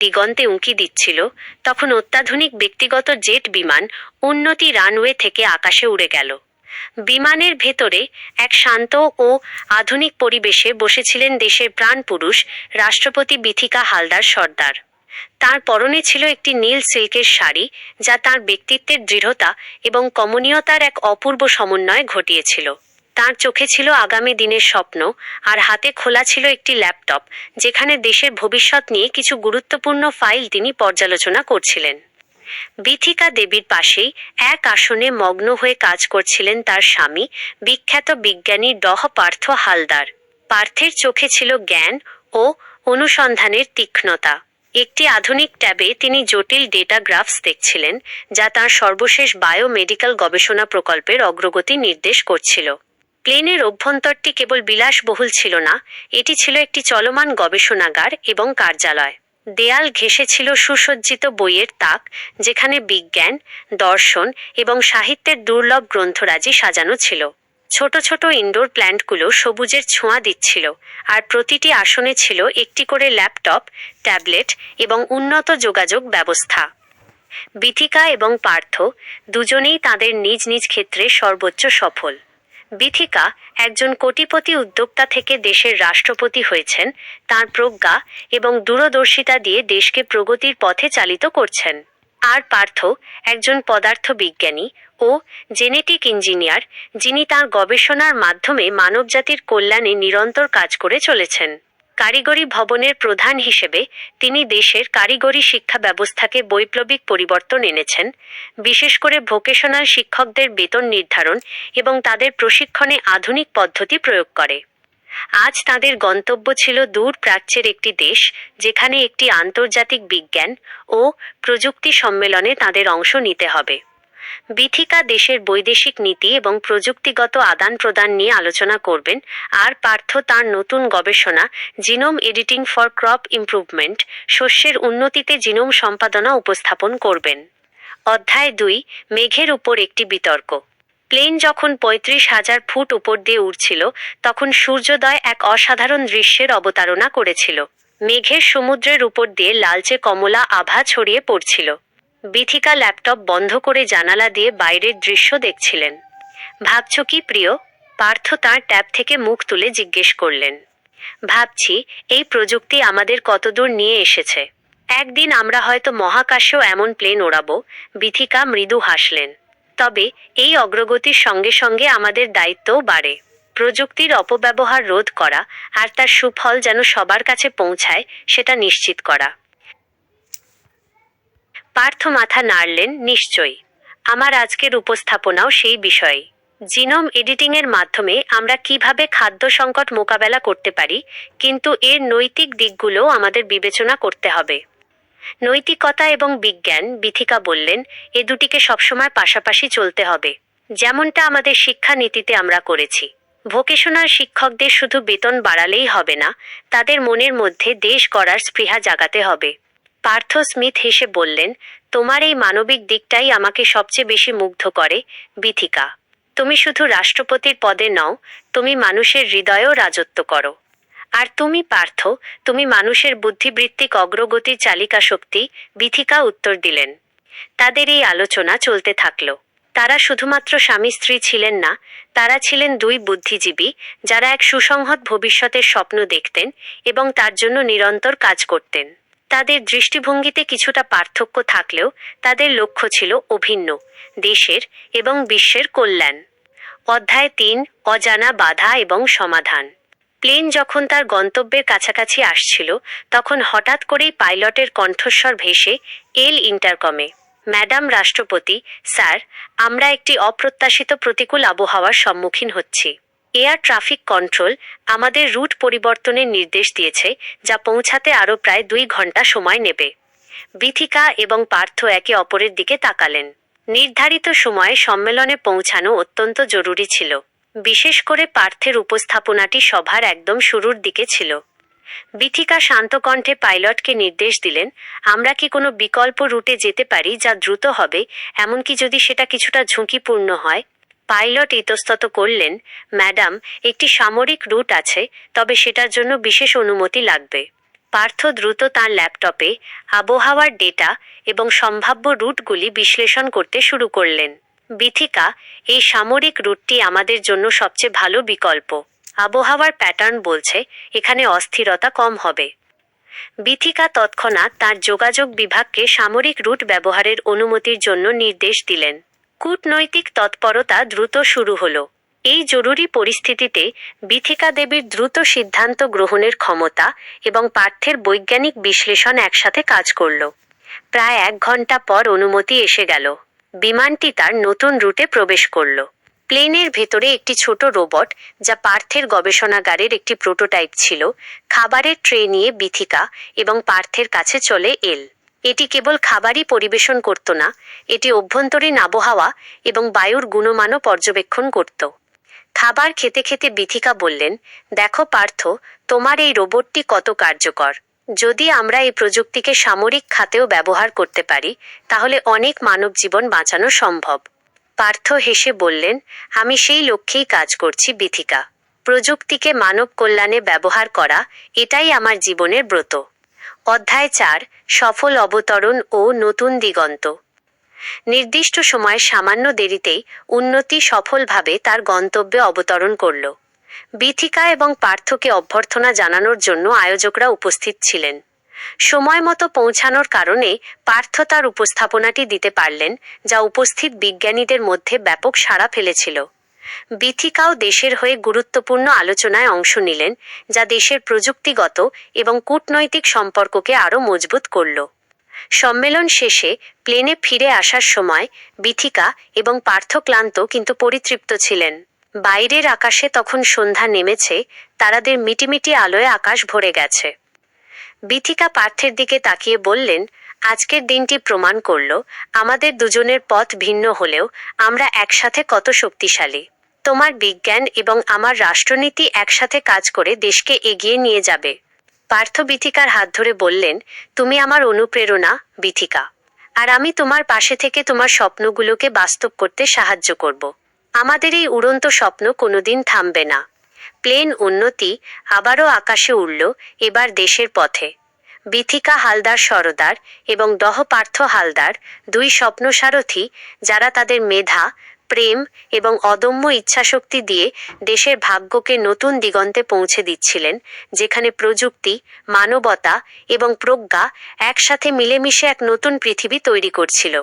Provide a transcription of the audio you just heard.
দিগন্তে উঁকি দিচ্ছিল, তখন অত্যাধুনিক ব্যক্তিগত জেট বিমান উন্নতি রানওয়ে থেকে আকাশে উড়ে গেল। বিমানের ভেতরে এক শান্ত ও আধুনিক পরিবেশে বসেছিলেন দেশের প্রাণপুরুষ রাষ্ট্রপতি বিথিকা হালদার সর্দার। তার পরনে ছিল একটি নীল সিল্কের শাড়ি, যা তার ব্যক্তিত্বের দৃঢ়তা এবং কমনীয়তার এক অপূর্ব সমন্বয় ঘটিয়েছিল। তার চোখে ছিল আগামী দিনের স্বপ্ন, আর হাতে খোলা ছিল একটি ল্যাপটপ, যেখানে দেশের ভবিষ্যৎ নিয়ে কিছু গুরুত্বপূর্ণ ফাইল তিনি পর্যালোচনা করছিলেন। বিথিকা দেবীর পাশেই এক আসনে মগ্ন হয়ে কাজ করছিলেন তার স্বামী, বিখ্যাত বিজ্ঞানী ডহ পার্থ হালদার। পার্থের চোখে ছিল জ্ঞান ও অনুসন্ধানের তীক্ষ্ণতা। একটি আধুনিক ট্যাবে তিনি জটিল ডেটা গ্রাফস দেখছিলেন, যা তার সর্বশেষ বায়োমেডিক্যাল গবেষণা প্রকল্পের অগ্রগতি নির্দেশ করছিল। প্লেনের অভ্যন্তরটি কেবল বিলাসবহুল ছিল না, এটি ছিল একটি চলমান গবেষণাগার এবং কার্যালয়। দেয়াল ঘেঁষে ছিল সুসজ্জিত বইয়ের তাক, যেখানে বিজ্ঞান, দর্শন এবং সাহিত্যের দুর্লভ গ্রন্থরাজি সাজানো ছিল। ছোট ছোট ইনডোর প্ল্যান্টগুলো সবুজের ছোঁয়া দিচ্ছিল, আর প্রতিটি আসনে ছিল একটি করে ল্যাপটপ, ট্যাবলেট এবং উন্নত যোগাযোগ ব্যবস্থা। বিথিকা এবং পার্থ দুজনেই তাদের নিজ নিজ ক্ষেত্রে সর্বোচ্চ সফল। বিথিকা একজন কোটিপতি উদ্যোক্তা থেকে দেশের রাষ্ট্রপতি হয়েছেন। তার প্রজ্ঞা এবং দূরদর্শিতা দিয়ে দেশকে প্রগতির পথে চালিত করছেন। আর পার্থ একজন পদার্থ বিজ্ঞানী ও জেনেটিক ইঞ্জিনিয়ার, যিনি তার গবেষণার মাধ্যমে মানবজাতির কল্যাণে নিরন্তর কাজ করে চলেছেন। কারিগরি ভবনের প্রধান হিসেবে তিনি দেশের কারিগরি শিক্ষা ব্যবস্থাকে বৈপ্লবিক পরিবর্তন এনেছেন, বিশেষ করে ভোকেশনাল শিক্ষকদের বেতন নির্ধারণ এবং তাদের প্রশিক্ষণে আধুনিক পদ্ধতি প্রয়োগ করে। আজ তাদের গন্তব্য ছিল দূর প্রাচ্যের একটি দেশ, যেখানে একটি আন্তর্জাতিক বিজ্ঞান ও প্রযুক্তি সম্মেলনে তাদের অংশ নিতে হবে। বিথিকা দেশের বৈদেশিক নীতি এবং প্রযুক্তিগত আদান প্রদান নিয়ে আলোচনা করবেন, আর পার্থ তার নতুন গবেষণা genome editing for crop improvement, শস্যের উন্নতিতে জিনোম সম্পাদনা উপস্থাপন করবেন। অধ্যায় দুই, মেঘের উপর একটি বিতর্ক। প্লেন যখন পঁয়ত্রিশ হাজার ফুট উপর দিয়ে উড়ছিল, তখন সূর্যোদয় এক অসাধারণ দৃশ্যের অবতারণা করেছিল। মেঘের সমুদ্রের উপর দিয়ে লালচে কমলা আভা ছড়িয়ে পড়ছিল। বিথিকা ল্যাপটপ বন্ধ করে জানালা দিয়ে বাইরের দৃশ্য দেখছিলেন। ভাবছ কি প্রিয়? পার্থ তাঁর ট্যাব থেকে মুখ তুলে জিজ্ঞেস করলেন। ভাবছি, এই প্রযুক্তি আমাদের কতদূর নিয়ে এসেছে। একদিন আমরা হয়তো মহাকাশেও এমন প্লেন ওড়াবো, বিথিকা মৃদু হাসলেন। তবে এই অগ্রগতির সঙ্গে সঙ্গে আমাদের দায়িত্বও বাড়ে। প্রযুক্তির অপব্যবহার রোধ করা আর তার সুফল যেন সবার কাছে পৌঁছায়, সেটা নিশ্চিত করা। পার্থ মাথা নাড়লেন নিশ্চয়ই। আমার আজকের উপস্থাপনাও সেই বিষয়ে। জিনোম এডিটিংয়ের মাধ্যমে আমরা কীভাবে খাদ্য সংকট মোকাবেলা করতে পারি, কিন্তু এর নৈতিক দিকগুলো আমাদের বিবেচনা করতে হবে। নৈতিকতা এবং বিজ্ঞান বিথিকা বললেন, এ দুটিকে সবসময় পাশাপাশি চলতে হবে। যেমনটা আমাদের শিক্ষা নীতিতে আমরা করেছি। ভোকেশনাল শিক্ষকদের শুধু বেতন বাড়ালেই হবে না, তাদের মনের মধ্যে দেশ গড়ার স্পৃহা জাগাতে হবে। পার্থ স্মিথ হেসে বললেন, তোমার এই মানবিক দিকটাই আমাকে সবচেয়ে বেশি মুগ্ধ করে, বিথিকা। তুমি শুধু রাষ্ট্রপতির পদে নও, তুমি মানুষের হৃদয়েও রাজত্ব করো। আর তুমি, পার্থ, তুমি মানুষের বুদ্ধিবৃত্তিক অগ্রগতির চালিকা শক্তি, বিথিকা উত্তর দিলেন। তাদের এই আলোচনা চলতে থাকল। তারা শুধুমাত্র স্বামী স্ত্রী ছিলেন না, তারা ছিলেন দুই বুদ্ধিজীবী, যারা এক সুসংহত ভবিষ্যতের স্বপ্ন দেখতেন এবং তার জন্য নিরন্তর কাজ করতেন। তাদের দৃষ্টিভঙ্গিতে কিছুটা পার্থক্য থাকলেও তাদের লক্ষ্য ছিল অভিন্ন, দেশের এবং বিশ্বের কল্যাণ। অধ্যায় তিন, অজানা বাধা এবং সমাধান। প্লেন যখন তার গন্তব্যের কাছাকাছি আসছিল, তখন হঠাৎ করেই পাইলটের কণ্ঠস্বর ভেসে এল ইন্টারকমে, ম্যাডাম রাষ্ট্রপতি, স্যার, আমরা একটি অপ্রত্যাশিত প্রতিকূল আবহাওয়ার সম্মুখীন হচ্ছি। এয়ার ট্রাফিক কন্ট্রোল আমাদের রুট পরিবর্তনের নির্দেশ দিয়েছে, যা পৌঁছাতে আরও প্রায় দুই ঘণ্টা সময় নেবে। বিথিকা এবং পার্থ একে অপরের দিকে তাকালেন। নির্ধারিত সময়ে সম্মেলনে পৌঁছানো অত্যন্ত জরুরি ছিল। বিশেষ করে পার্থের উপস্থাপনাটি সভার একদম শুরুর দিকে ছিল। বিথিকা শান্ত কণ্ঠে পাইলটকে নির্দেশ দিলেন, আমরা কি কোনো বিকল্প রুটে যেতে পারি যা দ্রুত হবে, এমনকি যদি সেটা কিছুটা ঝুঁকিপূর্ণ হয়? পাইলট ইতস্তত করলেন, ম্যাডাম, একটি সামরিক রুট আছে, তবে সেটার জন্য বিশেষ অনুমতি লাগবে। পার্থ দ্রুত তার ল্যাপটপে আবহাওয়ার ডেটা এবং সম্ভাব্য রুটগুলি বিশ্লেষণ করতে শুরু করলেন। বিথিকা, এই সামরিক রুটটি আমাদের জন্য সবচেয়ে ভালো বিকল্প। আবহাওয়ার প্যাটার্ন বলছে, এখানে অস্থিরতা কম হবে। বিথিকা তৎক্ষণাৎ তার যোগাযোগ বিভাগকে সামরিক রুট ব্যবহারের অনুমতির জন্য নির্দেশ দিলেন। কূটনৈতিক তৎপরতা দ্রুত শুরু হল। এই জরুরি পরিস্থিতিতে বিথিকা দেবীর দ্রুত সিদ্ধান্ত গ্রহণের ক্ষমতা এবং পার্থের বৈজ্ঞানিক বিশ্লেষণ একসাথে কাজ করল। প্রায় এক ঘণ্টা পর অনুমতি এসে গেল। বিমানটি তার নতুন রুটে প্রবেশ করল। প্লেনের ভেতরে একটি ছোট রোবট, যা পার্থের গবেষণাগারের একটি প্রোটোটাইপ ছিল, খাবারের ট্রে নিয়ে বিথিকা এবং পার্থের কাছে চলে এল। এটি কেবল খাবারই পরিবেশন করত না, এটি অভ্যন্তরীণ আবহাওয়া এবং বায়ুর গুণমানও পর্যবেক্ষণ করত। খাবার খেতে খেতে বিথিকা বললেন, দেখো পার্থ, তোমার এই রোবটটি কত কার্যকর। যদি আমরা এই প্রযুক্তিকে সামরিক খাতেও ব্যবহার করতে পারি, তাহলে অনেক মানব জীবন বাঁচানো সম্ভব। পার্থ হেসে বললেন, আমি সেই লক্ষ্যেই কাজ করছি, বিথিকা। প্রযুক্তিকে মানব কল্যাণে ব্যবহার করা, এটাই আমার জীবনের ব্রত। অধ্যায় চার, সফল অবতরণ ও নতুন দিগন্ত। নির্দিষ্ট সময়ে সামান্য দেরিতেই উন্নতি সফলভাবে তার গন্তব্যে অবতরণ করল। বিথিকা এবং পার্থকে অভ্যর্থনা জানানোর জন্য আয়োজকরা উপস্থিত ছিলেন। সময় মতো পৌঁছানোর কারণে পার্থ তার উপস্থাপনাটি দিতে পারলেন, যা উপস্থিত বিজ্ঞানীদের মধ্যে ব্যাপক সাড়া ফেলেছিল। বিথিকাও দেশের হয়ে গুরুত্বপূর্ণ আলোচনায় অংশ নিলেন, যা দেশের প্রযুক্তিগত এবং কূটনৈতিক সম্পর্ককে আরও মজবুত করল। সম্মেলন শেষে প্লেনে ফিরে আসার সময় বিথিকা এবং পার্থ ক্লান্ত কিন্তু পরিতৃপ্ত ছিলেন। বাইরের আকাশে তখন সন্ধ্যা নেমেছে, তারাদের মিটিমিটি আলোয় আকাশ ভরে গেছে। বিথিকা পার্থের দিকে তাকিয়ে বললেন, আজকের দিনটি প্রমাণ করল, আমাদের দুজনের পথ ভিন্ন হলেও আমরা একসাথে কত শক্তিশালী। তোমার বিজ্ঞান এবং আমার রাষ্ট্রনীতি একসাথে কাজ করে দেশকে এগিয়ে নিয়ে যাবে। পার্থ বিথিকার হাত ধরে বললেন, তুমি আমার অনুপ্রেরণা, বিথিকা। আর আমি তোমার পাশে থেকে তোমার স্বপ্নগুলোকে বাস্তব করতে সাহায্য করব। আমাদের এই উড়ন্ত স্বপ্ন কোনোদিন থামবে না। প্লেন উন্নতি আবারও আকাশে উড়ল, এবার দেশের পথে। বিথিকা হালদার সরদার এবং দহপার্থ হালদার, দুই স্বপ্নসারথী, যারা তাদের মেধা প্রেম এবং অদম্য ইচ্ছাশক্তি দিয়ে দেশের ভাগ্যকে নতুন দিগন্তে পৌঁছে দিচ্ছিলেন, যেখানে প্রযুক্তি, মানবতা এবং প্রজ্ঞা একসাথে মিলেমিশে এক নতুন পৃথিবী তৈরি করছিল।